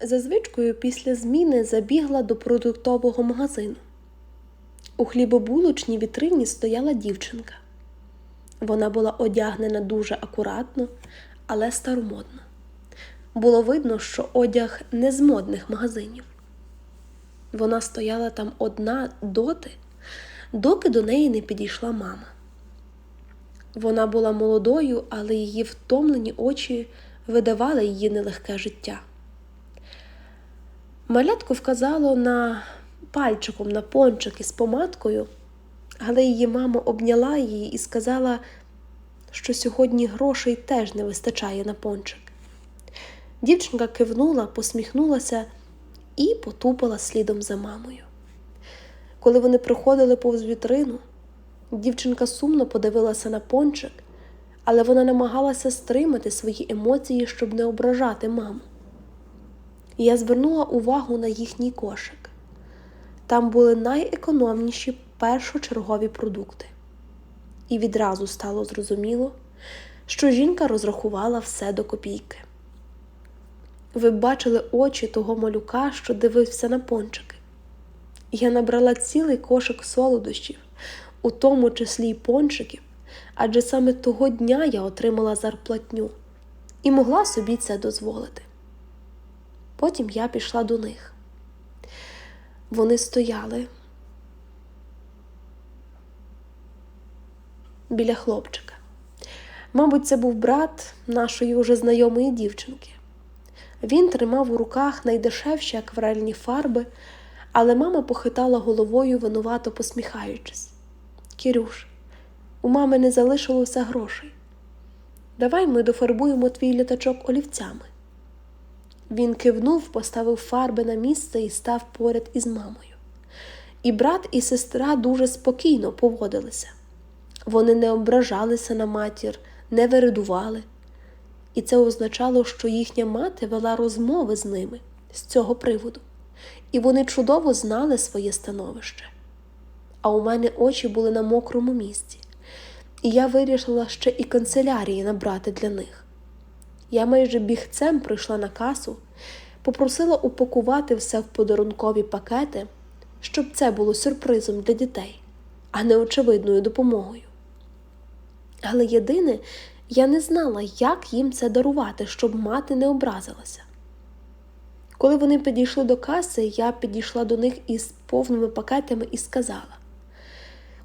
За звичкою після зміни забігла до продуктового магазину. У хлібобулочній вітрині стояла дівчинка. Вона була одягнена дуже акуратно, але старомодно. Було видно, що одяг не з модних магазинів. Вона стояла там одна доти, доки до неї не підійшла мама. Вона була молодою, але її втомлені очі видавали її нелегке життя. Малятко вказало на пальчиком на пончик із помадкою, але її мама обняла її і сказала, що сьогодні грошей теж не вистачає на пончик. Дівчинка кивнула, посміхнулася і потупала слідом за мамою. Коли вони проходили повз вітрину, дівчинка сумно подивилася на пончик, але вона намагалася стримати свої емоції, щоб не ображати маму. Я звернула увагу на їхній кошик. Там були найекономніші першочергові продукти. І відразу стало зрозуміло, що жінка розрахувала все до копійки. Ви бачили очі того малюка, що дивився на пончики. Я набрала цілий кошик солодощів, у тому числі й пончиків, адже саме того дня я отримала зарплатню і могла собі це дозволити. Потім я пішла до них. Вони стояли біля хлопчика. Мабуть, це був брат нашої уже знайомої дівчинки. Він тримав у руках найдешевші акварельні фарби, але мама похитала головою, винувато посміхаючись. Кірюш, у мами не залишилося грошей. Давай ми дофарбуємо твій літачок олівцями. Він кивнув, поставив фарби на місце і став поряд із мамою. І брат і сестра дуже спокійно поводилися. Вони не ображалися на матір, не вередували. І це означало, що їхня мати вела розмови з ними з цього приводу, і вони чудово знали своє становище. А у мене очі були на мокрому місці, і я вирішила ще і канцелярії набрати для них. Я майже бігцем прийшла на касу, попросила упакувати все в подарункові пакети, щоб це було сюрпризом для дітей, а не очевидною допомогою. Але єдине, я не знала, як їм це дарувати, щоб мати не образилася. Коли вони підійшли до каси, я підійшла до них із повними пакетами і сказала: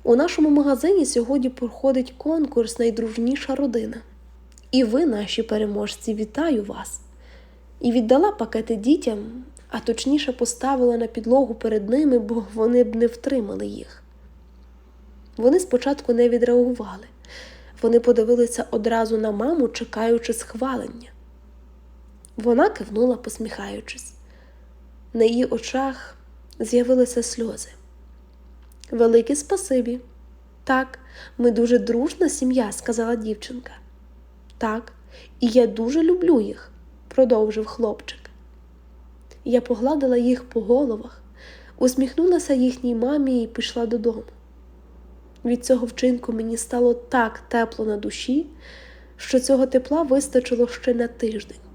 у нашому магазині сьогодні проходить конкурс найдружніша родина. І ви, наші переможці, вітаю вас! І віддала пакети дітям, а точніше поставила на підлогу перед ними, бо вони б не втримали їх. Вони спочатку не відреагували. Вони подивилися одразу на маму, чекаючи схвалення. Вона кивнула, посміхаючись. На її очах з'явилися сльози. Велике спасибі. Так, ми дуже дружна сім'я, сказала дівчинка. Так, і я дуже люблю їх, продовжив хлопчик. Я погладила їх по головах, усміхнулася їхній мамі і пішла додому. Від цього вчинку мені стало так тепло на душі, що цього тепла вистачило ще на тиждень.